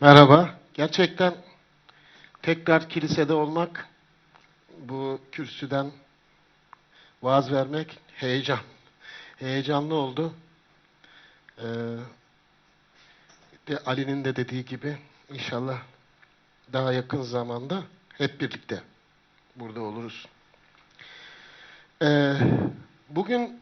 Merhaba. Gerçekten tekrar kilisede olmak, bu kürsüden vaaz vermek heyecan. Heyecanlı oldu. Ee, Ali'nin de dediği gibi inşallah daha yakın zamanda hep birlikte burada oluruz. Ee, bugün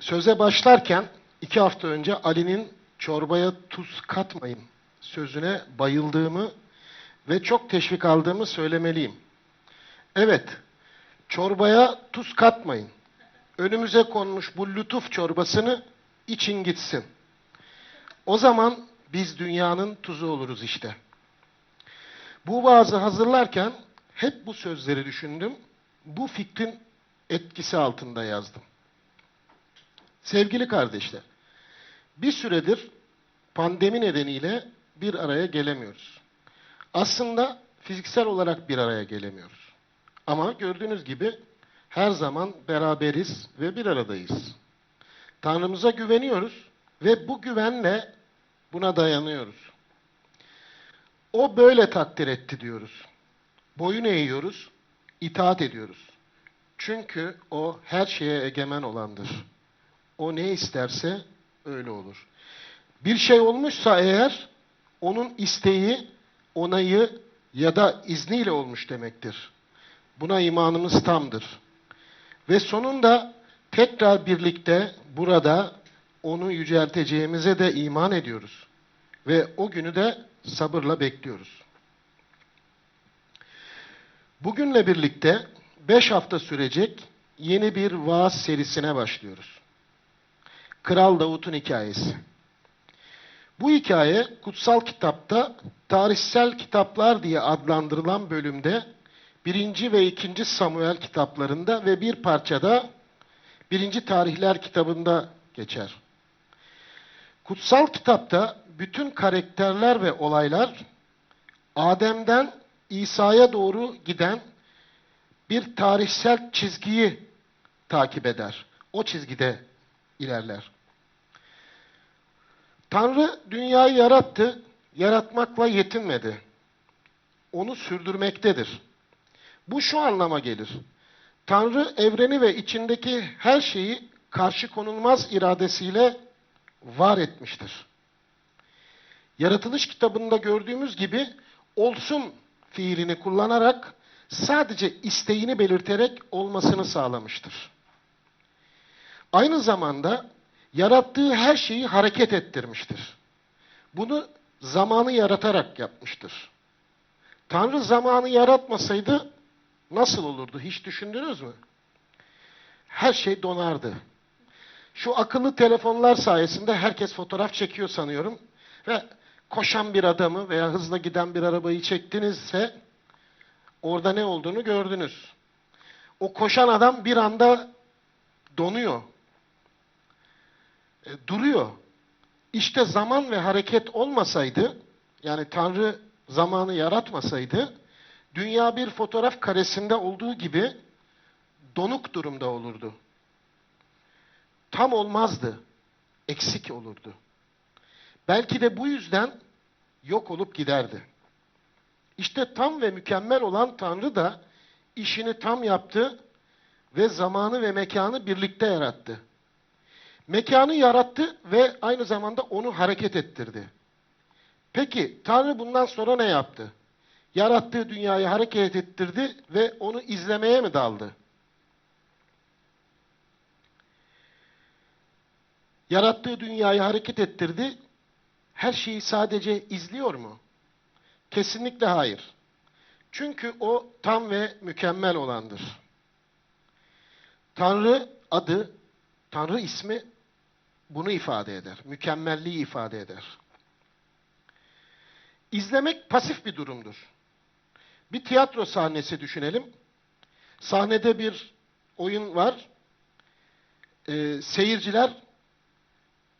söze başlarken iki hafta önce Ali'nin çorbaya tuz katmayın sözüne bayıldığımı ve çok teşvik aldığımı söylemeliyim. Evet, çorbaya tuz katmayın. Önümüze konmuş bu lütuf çorbasını için gitsin. O zaman biz dünyanın tuzu oluruz işte. Bu vaazı hazırlarken hep bu sözleri düşündüm. Bu fikrin etkisi altında yazdım. Sevgili kardeşler, bir süredir pandemi nedeniyle bir araya gelemiyoruz. Aslında fiziksel olarak bir araya gelemiyoruz. Ama gördüğünüz gibi her zaman beraberiz ve bir aradayız. Tanrımıza güveniyoruz ve bu güvenle buna dayanıyoruz. O böyle takdir etti diyoruz. Boyun eğiyoruz, itaat ediyoruz. Çünkü o her şeye egemen olandır. O ne isterse öyle olur. Bir şey olmuşsa eğer onun isteği, onayı ya da izniyle olmuş demektir. Buna imanımız tamdır. Ve sonunda tekrar birlikte burada onu yücelteceğimize de iman ediyoruz. Ve o günü de sabırla bekliyoruz. Bugünle birlikte 5 hafta sürecek yeni bir vaaz serisine başlıyoruz. Kral Davut'un hikayesi. Bu hikaye kutsal kitapta tarihsel kitaplar diye adlandırılan bölümde birinci ve ikinci Samuel kitaplarında ve bir parçada birinci tarihler kitabında geçer. Kutsal kitapta bütün karakterler ve olaylar Adem'den İsa'ya doğru giden bir tarihsel çizgiyi takip eder. O çizgide ilerler. Tanrı dünyayı yarattı, yaratmakla yetinmedi. Onu sürdürmektedir. Bu şu anlama gelir. Tanrı evreni ve içindeki her şeyi karşı konulmaz iradesiyle var etmiştir. Yaratılış kitabında gördüğümüz gibi olsun fiilini kullanarak sadece isteğini belirterek olmasını sağlamıştır. Aynı zamanda yarattığı her şeyi hareket ettirmiştir. Bunu zamanı yaratarak yapmıştır. Tanrı zamanı yaratmasaydı nasıl olurdu hiç düşündünüz mü? Her şey donardı. Şu akıllı telefonlar sayesinde herkes fotoğraf çekiyor sanıyorum ve koşan bir adamı veya hızla giden bir arabayı çektinizse orada ne olduğunu gördünüz. O koşan adam bir anda donuyor. E, duruyor. İşte zaman ve hareket olmasaydı, yani Tanrı zamanı yaratmasaydı, dünya bir fotoğraf karesinde olduğu gibi donuk durumda olurdu. Tam olmazdı. Eksik olurdu. Belki de bu yüzden yok olup giderdi. İşte tam ve mükemmel olan Tanrı da işini tam yaptı ve zamanı ve mekanı birlikte yarattı. Mekanı yarattı ve aynı zamanda onu hareket ettirdi. Peki Tanrı bundan sonra ne yaptı? Yarattığı dünyayı hareket ettirdi ve onu izlemeye mi daldı? Yarattığı dünyayı hareket ettirdi. Her şeyi sadece izliyor mu? Kesinlikle hayır. Çünkü o tam ve mükemmel olandır. Tanrı adı, Tanrı ismi bunu ifade eder. Mükemmelliği ifade eder. İzlemek pasif bir durumdur. Bir tiyatro sahnesi düşünelim. Sahnede bir oyun var. Ee, seyirciler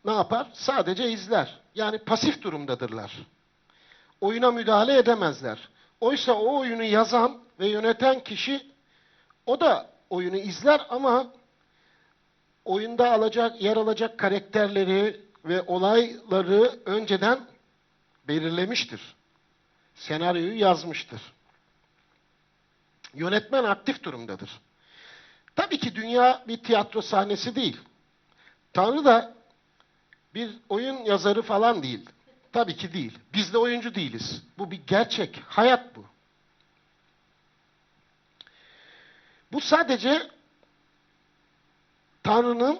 ne yapar? Sadece izler. Yani pasif durumdadırlar. Oyuna müdahale edemezler. Oysa o oyunu yazan ve yöneten kişi o da oyunu izler ama oyunda alacak yer alacak karakterleri ve olayları önceden belirlemiştir. Senaryoyu yazmıştır. Yönetmen aktif durumdadır. Tabii ki dünya bir tiyatro sahnesi değil. Tanrı da bir oyun yazarı falan değil. Tabii ki değil. Biz de oyuncu değiliz. Bu bir gerçek. Hayat bu. Bu sadece Tanrı'nın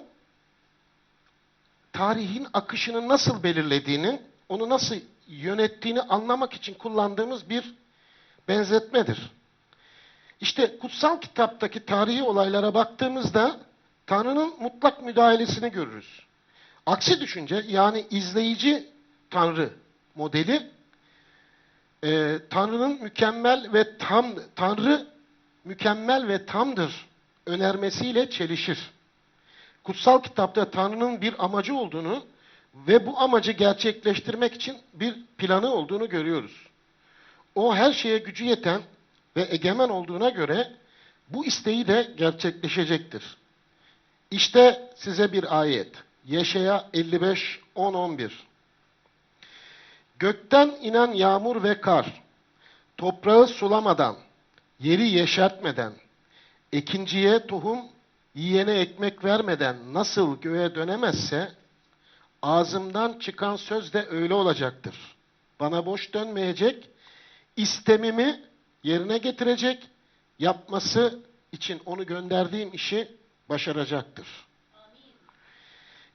tarihin akışını nasıl belirlediğini, onu nasıl yönettiğini anlamak için kullandığımız bir benzetmedir. İşte kutsal kitaptaki tarihi olaylara baktığımızda Tanrı'nın mutlak müdahalesini görürüz. Aksi düşünce yani izleyici Tanrı modeli e, Tanrı'nın mükemmel ve tam Tanrı mükemmel ve tamdır önermesiyle çelişir. Kutsal kitapta Tanrı'nın bir amacı olduğunu ve bu amacı gerçekleştirmek için bir planı olduğunu görüyoruz. O her şeye gücü yeten ve egemen olduğuna göre bu isteği de gerçekleşecektir. İşte size bir ayet. Yeşaya 55 10 11. Gökten inen yağmur ve kar toprağı sulamadan, yeri yeşertmeden, ekinciye tohum, yiyene ekmek vermeden nasıl göğe dönemezse ağzımdan çıkan söz de öyle olacaktır. Bana boş dönmeyecek, istemimi yerine getirecek, yapması için onu gönderdiğim işi başaracaktır.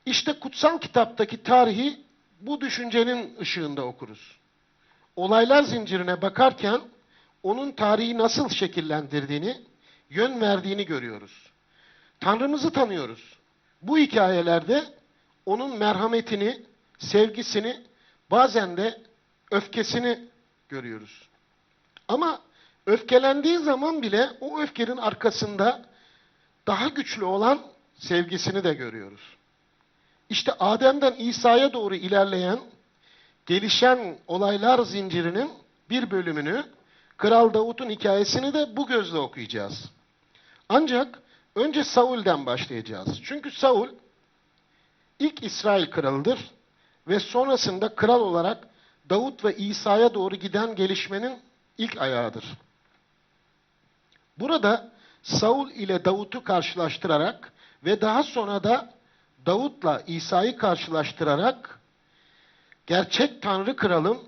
İşte kutsal kitaptaki tarihi bu düşüncenin ışığında okuruz. Olaylar zincirine bakarken onun tarihi nasıl şekillendirdiğini, yön verdiğini görüyoruz. Tanrımızı tanıyoruz. Bu hikayelerde onun merhametini, sevgisini, bazen de öfkesini görüyoruz. Ama öfkelendiği zaman bile o öfkenin arkasında daha güçlü olan sevgisini de görüyoruz. İşte Adem'den İsa'ya doğru ilerleyen, gelişen olaylar zincirinin bir bölümünü, Kral Davut'un hikayesini de bu gözle okuyacağız. Ancak önce Saul'den başlayacağız. Çünkü Saul ilk İsrail kralıdır ve sonrasında kral olarak Davut ve İsa'ya doğru giden gelişmenin ilk ayağıdır. Burada Saul ile Davut'u karşılaştırarak ve daha sonra da Davut'la İsa'yı karşılaştırarak gerçek Tanrı kralın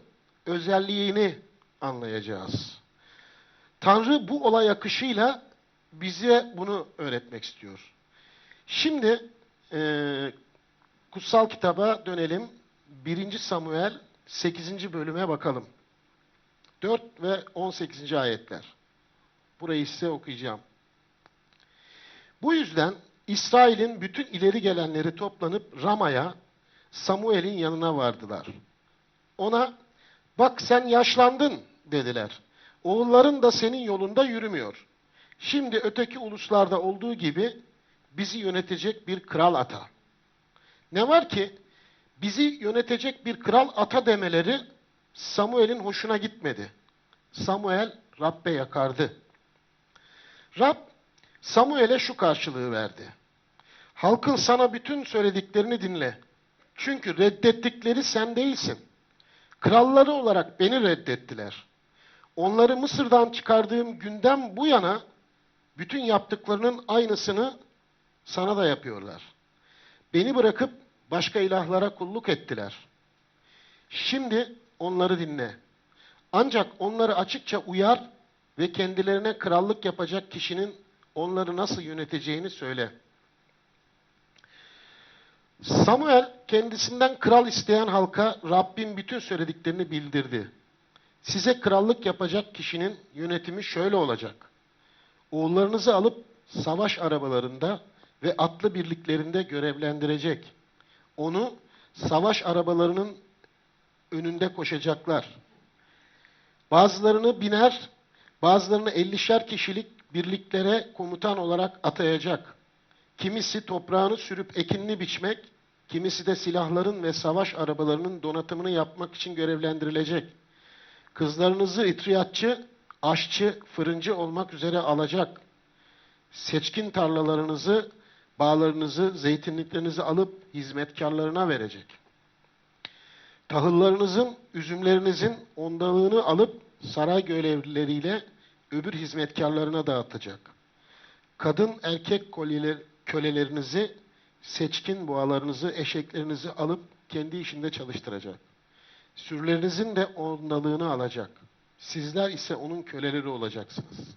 özelliğini anlayacağız. Tanrı bu olay akışıyla bize bunu öğretmek istiyor. Şimdi e, kutsal kitaba dönelim. 1. Samuel 8. bölüme bakalım. 4 ve 18. ayetler. Burayı size okuyacağım. Bu yüzden İsrail'in bütün ileri gelenleri toplanıp Rama'ya, Samuel'in yanına vardılar. Ona, bak sen yaşlandın dediler. Oğulların da senin yolunda yürümüyor. Şimdi öteki uluslarda olduğu gibi bizi yönetecek bir kral ata. Ne var ki bizi yönetecek bir kral ata demeleri Samuel'in hoşuna gitmedi. Samuel Rab'be yakardı. Rab Samuel'e şu karşılığı verdi. Halkın sana bütün söylediklerini dinle. Çünkü reddettikleri sen değilsin. Kralları olarak beni reddettiler. Onları Mısır'dan çıkardığım günden bu yana bütün yaptıklarının aynısını sana da yapıyorlar. Beni bırakıp başka ilahlara kulluk ettiler. Şimdi onları dinle. Ancak onları açıkça uyar ve kendilerine krallık yapacak kişinin onları nasıl yöneteceğini söyle. Samuel kendisinden kral isteyen halka Rabbin bütün söylediklerini bildirdi. Size krallık yapacak kişinin yönetimi şöyle olacak. Oğullarınızı alıp savaş arabalarında ve atlı birliklerinde görevlendirecek. Onu savaş arabalarının önünde koşacaklar. Bazılarını biner, bazılarını ellişer kişilik birliklere komutan olarak atayacak. Kimisi toprağını sürüp ekinini biçmek, kimisi de silahların ve savaş arabalarının donatımını yapmak için görevlendirilecek. Kızlarınızı itriyatçı, aşçı, fırıncı olmak üzere alacak. Seçkin tarlalarınızı, bağlarınızı, zeytinliklerinizi alıp hizmetkarlarına verecek. Tahıllarınızın, üzümlerinizin ondalığını alıp saray görevlileriyle öbür hizmetkarlarına dağıtacak. Kadın erkek kolyeler, kölelerinizi, seçkin boğalarınızı, eşeklerinizi alıp kendi işinde çalıştıracak. Sürülerinizin de ondalığını alacak. Sizler ise onun köleleri olacaksınız.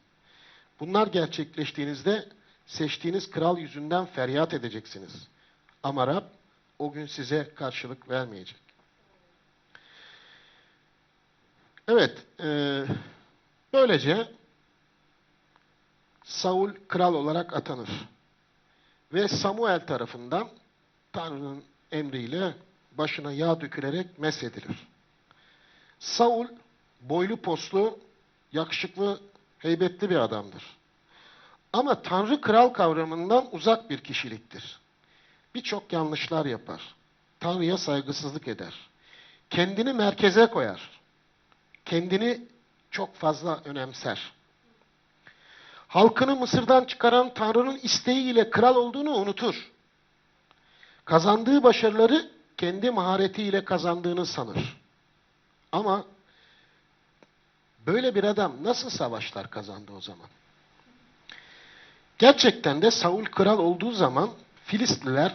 Bunlar gerçekleştiğinizde seçtiğiniz kral yüzünden feryat edeceksiniz. Ama Rab o gün size karşılık vermeyecek. Evet, e, böylece Saul kral olarak atanır. Ve Samuel tarafından Tanrı'nın emriyle başına yağ dökülerek meshedilir. Saul boylu poslu, yakışıklı, heybetli bir adamdır. Ama Tanrı kral kavramından uzak bir kişiliktir. Birçok yanlışlar yapar. Tanrı'ya saygısızlık eder. Kendini merkeze koyar. Kendini çok fazla önemser. Halkını Mısır'dan çıkaran Tanrı'nın isteğiyle kral olduğunu unutur. Kazandığı başarıları kendi maharetiyle kazandığını sanır. Ama böyle bir adam nasıl savaşlar kazandı o zaman? Gerçekten de Saul kral olduğu zaman Filistliler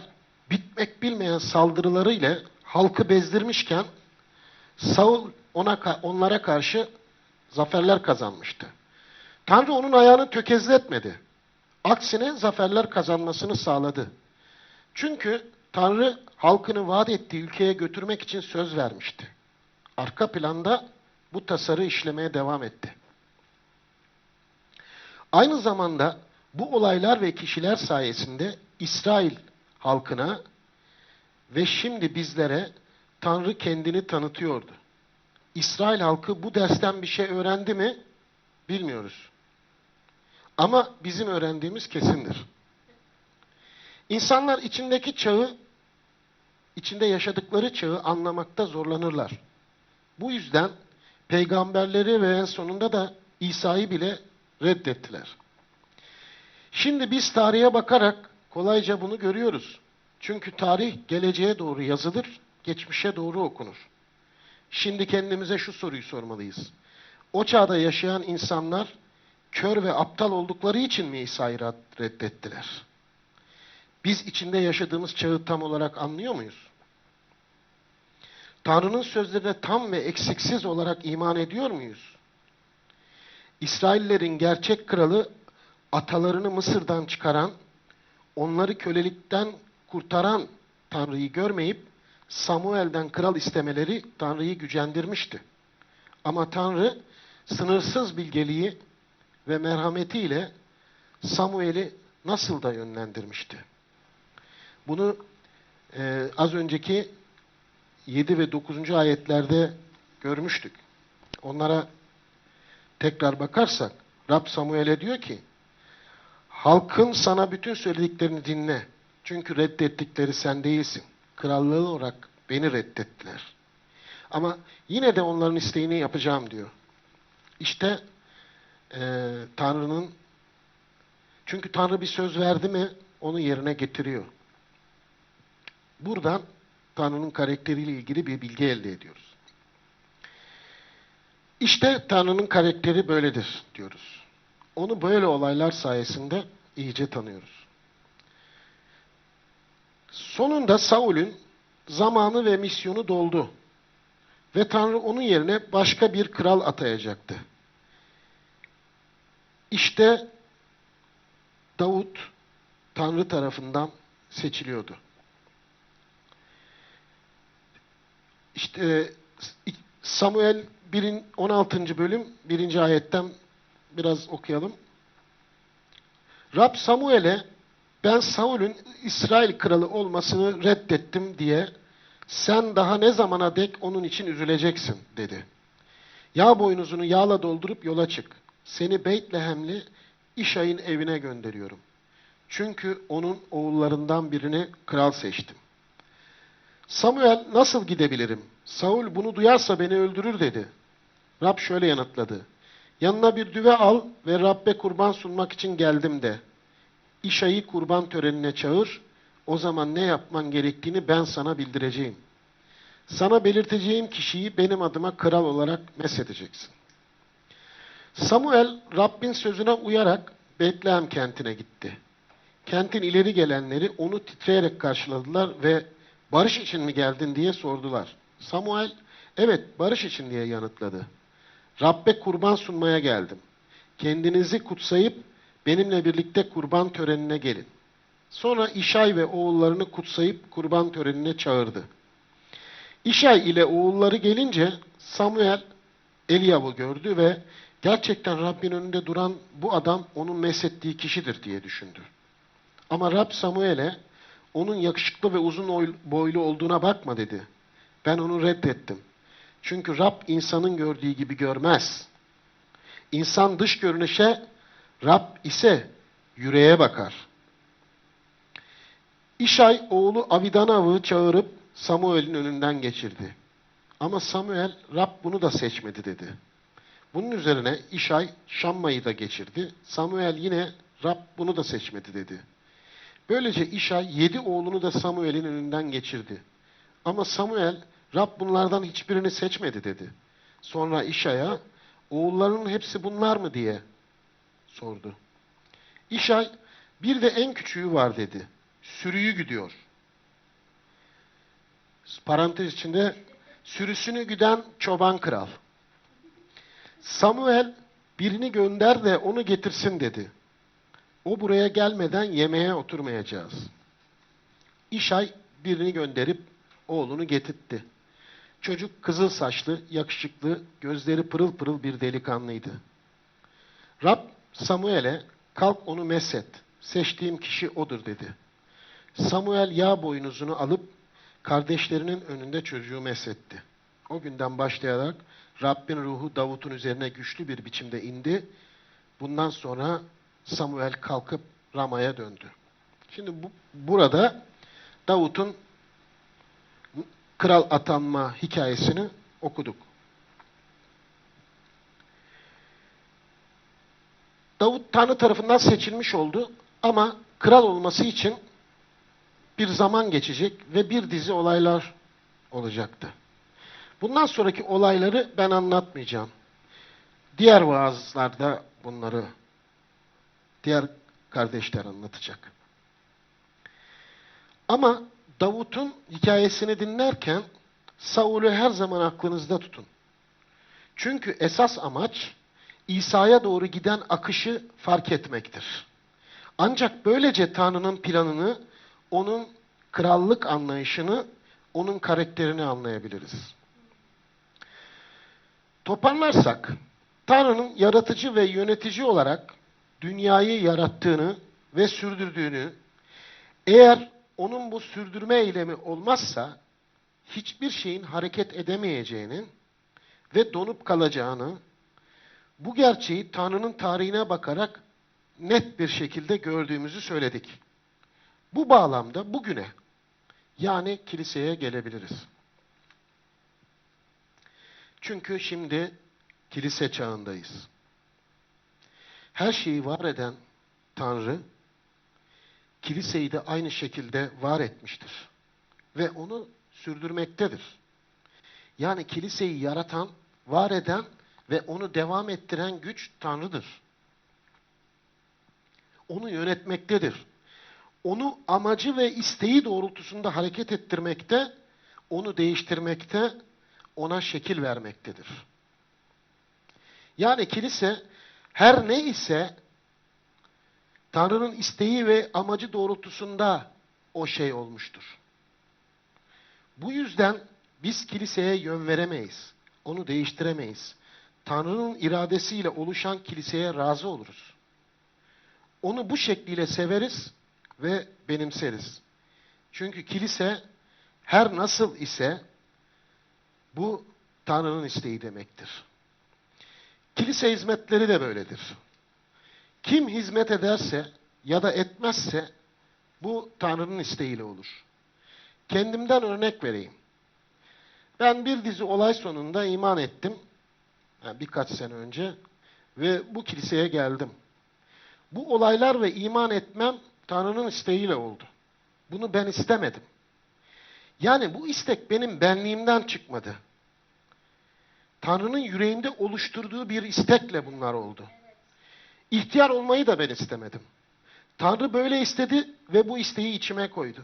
bitmek bilmeyen saldırılarıyla halkı bezdirmişken Saul ona, onlara karşı zaferler kazanmıştı. Tanrı onun ayağını tökezletmedi. Aksine zaferler kazanmasını sağladı. Çünkü Tanrı halkını vaat ettiği ülkeye götürmek için söz vermişti. Arka planda bu tasarı işlemeye devam etti. Aynı zamanda bu olaylar ve kişiler sayesinde İsrail halkına ve şimdi bizlere Tanrı kendini tanıtıyordu. İsrail halkı bu dersten bir şey öğrendi mi bilmiyoruz. Ama bizim öğrendiğimiz kesindir. İnsanlar içindeki çağı, içinde yaşadıkları çağı anlamakta zorlanırlar. Bu yüzden peygamberleri ve en sonunda da İsa'yı bile reddettiler. Şimdi biz tarihe bakarak kolayca bunu görüyoruz. Çünkü tarih geleceğe doğru yazılır, geçmişe doğru okunur. Şimdi kendimize şu soruyu sormalıyız. O çağda yaşayan insanlar kör ve aptal oldukları için mi İsa'yı reddettiler? Biz içinde yaşadığımız çağı tam olarak anlıyor muyuz? Tanrı'nın sözlerine tam ve eksiksiz olarak iman ediyor muyuz? İsraillerin gerçek kralı atalarını Mısır'dan çıkaran, onları kölelikten kurtaran Tanrı'yı görmeyip Samuel'den kral istemeleri Tanrı'yı gücendirmişti. Ama Tanrı sınırsız bilgeliği ve merhametiyle Samuel'i nasıl da yönlendirmişti. Bunu e, az önceki 7 ve 9. ayetlerde görmüştük. Onlara tekrar bakarsak Rab Samuel'e diyor ki halkın sana bütün söylediklerini dinle. Çünkü reddettikleri sen değilsin. Krallığı olarak beni reddettiler. Ama yine de onların isteğini yapacağım diyor. İşte e, Tanrı'nın çünkü Tanrı bir söz verdi mi onu yerine getiriyor. Buradan Tanrı'nın karakteriyle ilgili bir bilgi elde ediyoruz. İşte Tanrı'nın karakteri böyledir diyoruz. Onu böyle olaylar sayesinde iyice tanıyoruz. Sonunda Saul'ün zamanı ve misyonu doldu. Ve Tanrı onun yerine başka bir kral atayacaktı. İşte Davut Tanrı tarafından seçiliyordu. İşte Samuel 1'in 16. bölüm 1. ayetten biraz okuyalım. Rab Samuel'e ben Saul'ün İsrail kralı olmasını reddettim diye sen daha ne zamana dek onun için üzüleceksin dedi. Yağ boynuzunu yağla doldurup yola çık. Seni Beytlehemli İşay'ın evine gönderiyorum. Çünkü onun oğullarından birini kral seçtim. Samuel nasıl gidebilirim? Saul bunu duyarsa beni öldürür dedi. Rab şöyle yanıtladı. Yanına bir düve al ve Rabbe kurban sunmak için geldim de. İşayı kurban törenine çağır. O zaman ne yapman gerektiğini ben sana bildireceğim. Sana belirteceğim kişiyi benim adıma kral olarak mesedeceksin. Samuel Rabbin sözüne uyarak Betlehem kentine gitti. Kentin ileri gelenleri onu titreyerek karşıladılar ve barış için mi geldin diye sordular. Samuel evet barış için diye yanıtladı. Rabbe kurban sunmaya geldim. Kendinizi kutsayıp benimle birlikte kurban törenine gelin. Sonra İşay ve oğullarını kutsayıp kurban törenine çağırdı. İşay ile oğulları gelince Samuel Eliab'ı gördü ve gerçekten Rabbin önünde duran bu adam onun mesettiği kişidir diye düşündü. Ama Rab Samuel'e onun yakışıklı ve uzun boylu olduğuna bakma dedi. Ben onu reddettim. Çünkü Rab insanın gördüğü gibi görmez. İnsan dış görünüşe, Rab ise yüreğe bakar. İşay oğlu Avidanav'ı çağırıp Samuel'in önünden geçirdi. Ama Samuel Rab bunu da seçmedi dedi. Bunun üzerine İşay Şamma'yı da geçirdi. Samuel yine Rab bunu da seçmedi dedi. Böylece İşay yedi oğlunu da Samuel'in önünden geçirdi. Ama Samuel Rab bunlardan hiçbirini seçmedi dedi. Sonra İşay'a oğullarının hepsi bunlar mı diye sordu. İşay bir de en küçüğü var dedi. Sürüyü güdüyor. Parantez içinde sürüsünü güden çoban kral. Samuel birini gönder de onu getirsin dedi. O buraya gelmeden yemeğe oturmayacağız. İşay birini gönderip oğlunu getirtti. Çocuk kızıl saçlı, yakışıklı, gözleri pırıl pırıl bir delikanlıydı. Rab Samuel'e kalk onu meset, seçtiğim kişi odur dedi. Samuel yağ boynuzunu alıp kardeşlerinin önünde çocuğu mesetti. O günden başlayarak Rabbin ruhu Davut'un üzerine güçlü bir biçimde indi. Bundan sonra Samuel kalkıp Rama'ya döndü. Şimdi bu, burada Davut'un kral atanma hikayesini okuduk. Davut Tanrı tarafından seçilmiş oldu ama kral olması için bir zaman geçecek ve bir dizi olaylar olacaktı. Bundan sonraki olayları ben anlatmayacağım. Diğer vaazlarda bunları diğer kardeşler anlatacak. Ama Davut'un hikayesini dinlerken Saul'ü her zaman aklınızda tutun. Çünkü esas amaç İsa'ya doğru giden akışı fark etmektir. Ancak böylece Tanrı'nın planını, onun krallık anlayışını, onun karakterini anlayabiliriz. Toparlarsak, Tanrı'nın yaratıcı ve yönetici olarak dünyayı yarattığını ve sürdürdüğünü, eğer onun bu sürdürme eylemi olmazsa hiçbir şeyin hareket edemeyeceğini ve donup kalacağını, bu gerçeği Tanrı'nın tarihine bakarak net bir şekilde gördüğümüzü söyledik. Bu bağlamda bugüne yani kiliseye gelebiliriz. Çünkü şimdi kilise çağındayız. Her şeyi var eden Tanrı kiliseyi de aynı şekilde var etmiştir. Ve onu sürdürmektedir. Yani kiliseyi yaratan, var eden ve onu devam ettiren güç Tanrı'dır. Onu yönetmektedir. Onu amacı ve isteği doğrultusunda hareket ettirmekte, onu değiştirmekte, ona şekil vermektedir. Yani kilise her ne ise Tanrı'nın isteği ve amacı doğrultusunda o şey olmuştur. Bu yüzden biz kiliseye yön veremeyiz. Onu değiştiremeyiz. Tanrı'nın iradesiyle oluşan kiliseye razı oluruz. Onu bu şekliyle severiz ve benimseriz. Çünkü kilise her nasıl ise bu Tanrı'nın isteği demektir. Kilise hizmetleri de böyledir. Kim hizmet ederse ya da etmezse bu Tanrı'nın isteğiyle olur. Kendimden örnek vereyim. Ben bir dizi olay sonunda iman ettim. Yani birkaç sene önce ve bu kiliseye geldim. Bu olaylar ve iman etmem Tanrı'nın isteğiyle oldu. Bunu ben istemedim. Yani bu istek benim benliğimden çıkmadı. Tanrı'nın yüreğimde oluşturduğu bir istekle bunlar oldu. İhtiyar olmayı da ben istemedim. Tanrı böyle istedi ve bu isteği içime koydu.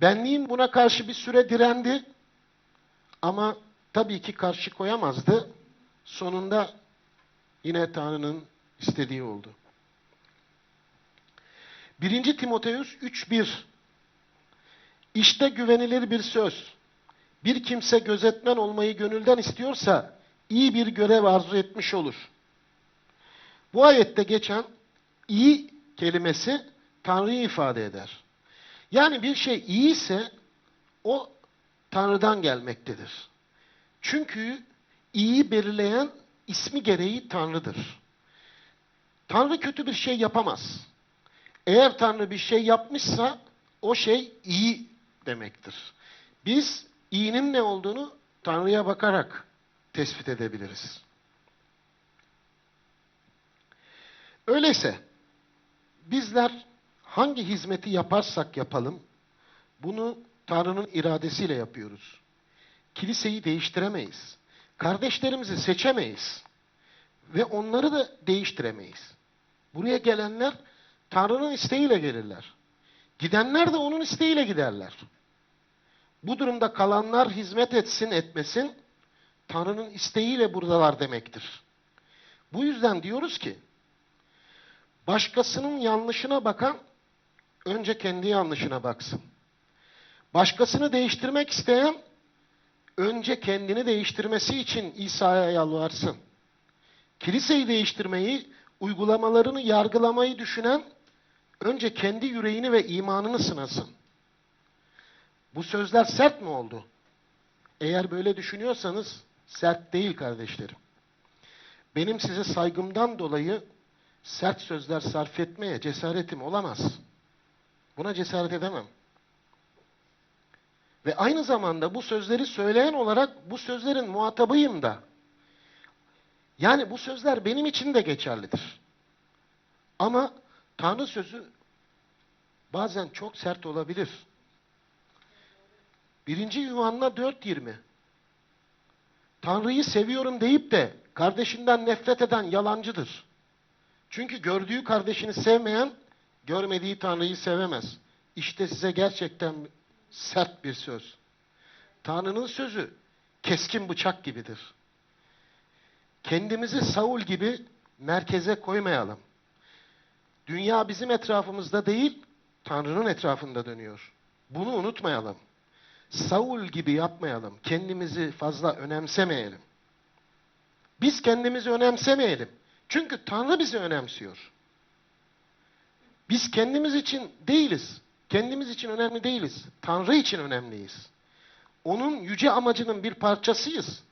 Benliğim buna karşı bir süre direndi ama tabii ki karşı koyamazdı. Sonunda yine Tanrı'nın istediği oldu. 1. Timoteus 3.1 İşte güvenilir bir söz. Bir kimse gözetmen olmayı gönülden istiyorsa iyi bir görev arzu etmiş olur. Bu ayette geçen iyi kelimesi Tanrı'yı ifade eder. Yani bir şey iyi ise o Tanrı'dan gelmektedir. Çünkü iyi belirleyen ismi gereği Tanrı'dır. Tanrı kötü bir şey yapamaz. Eğer Tanrı bir şey yapmışsa o şey iyi demektir. Biz iyinin ne olduğunu Tanrı'ya bakarak tespit edebiliriz. Öyleyse bizler hangi hizmeti yaparsak yapalım bunu Tanrı'nın iradesiyle yapıyoruz. Kiliseyi değiştiremeyiz. Kardeşlerimizi seçemeyiz. Ve onları da değiştiremeyiz. Buraya gelenler Tanrı'nın isteğiyle gelirler. Gidenler de onun isteğiyle giderler. Bu durumda kalanlar hizmet etsin etmesin Tanrı'nın isteğiyle buradalar demektir. Bu yüzden diyoruz ki başkasının yanlışına bakan önce kendi yanlışına baksın. Başkasını değiştirmek isteyen önce kendini değiştirmesi için İsa'ya yalvarsın. Kiliseyi değiştirmeyi, uygulamalarını yargılamayı düşünen önce kendi yüreğini ve imanını sınasın. Bu sözler sert mi oldu? Eğer böyle düşünüyorsanız sert değil kardeşlerim. Benim size saygımdan dolayı sert sözler sarf etmeye cesaretim olamaz. Buna cesaret edemem. Ve aynı zamanda bu sözleri söyleyen olarak bu sözlerin muhatabıyım da. Yani bu sözler benim için de geçerlidir. Ama Tanrı sözü bazen çok sert olabilir. 1. Yuhanna 4.20 Tanrı'yı seviyorum deyip de kardeşinden nefret eden yalancıdır. Çünkü gördüğü kardeşini sevmeyen, görmediği Tanrı'yı sevemez. İşte size gerçekten sert bir söz. Tanrı'nın sözü keskin bıçak gibidir. Kendimizi Saul gibi merkeze koymayalım. Dünya bizim etrafımızda değil, Tanrı'nın etrafında dönüyor. Bunu unutmayalım. Saul gibi yapmayalım. Kendimizi fazla önemsemeyelim. Biz kendimizi önemsemeyelim. Çünkü Tanrı bizi önemsiyor. Biz kendimiz için değiliz. Kendimiz için önemli değiliz. Tanrı için önemliyiz. Onun yüce amacının bir parçasıyız.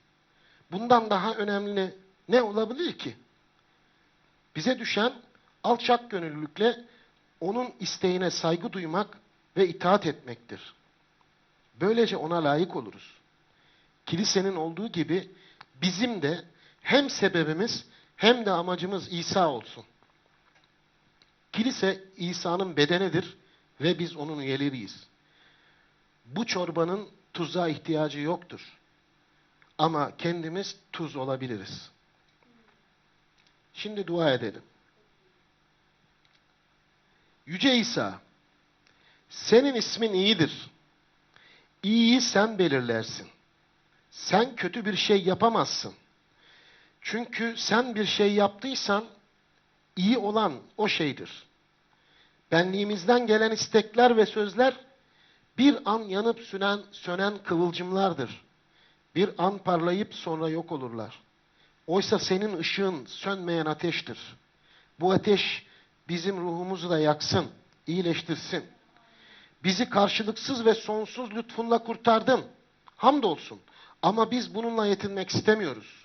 Bundan daha önemli ne olabilir ki? Bize düşen alçak gönüllülükle onun isteğine saygı duymak ve itaat etmektir. Böylece ona layık oluruz. Kilisenin olduğu gibi bizim de hem sebebimiz hem de amacımız İsa olsun. Kilise İsa'nın bedenidir ve biz onun üyeleriyiz. Bu çorbanın tuza ihtiyacı yoktur. Ama kendimiz tuz olabiliriz. Şimdi dua edelim. Yüce İsa, senin ismin iyidir. İyiyi sen belirlersin. Sen kötü bir şey yapamazsın. Çünkü sen bir şey yaptıysan iyi olan o şeydir. Benliğimizden gelen istekler ve sözler bir an yanıp sünen, sönen kıvılcımlardır. Bir an parlayıp sonra yok olurlar. Oysa senin ışığın sönmeyen ateştir. Bu ateş bizim ruhumuzu da yaksın, iyileştirsin. Bizi karşılıksız ve sonsuz lütfunla kurtardın. Hamdolsun. Ama biz bununla yetinmek istemiyoruz.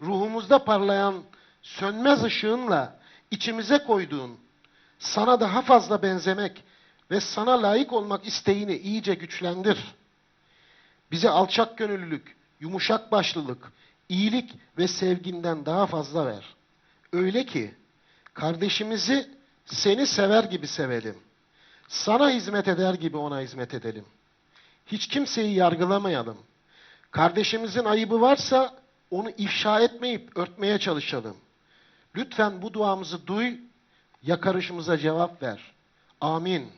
Ruhumuzda parlayan sönmez ışığınla içimize koyduğun, sana daha fazla benzemek ve sana layık olmak isteğini iyice güçlendir. Bize alçak gönüllülük, yumuşak başlılık, iyilik ve sevginden daha fazla ver. Öyle ki kardeşimizi seni sever gibi sevelim. Sana hizmet eder gibi ona hizmet edelim. Hiç kimseyi yargılamayalım. Kardeşimizin ayıbı varsa onu ifşa etmeyip örtmeye çalışalım. Lütfen bu duamızı duy, yakarışımıza cevap ver. Amin.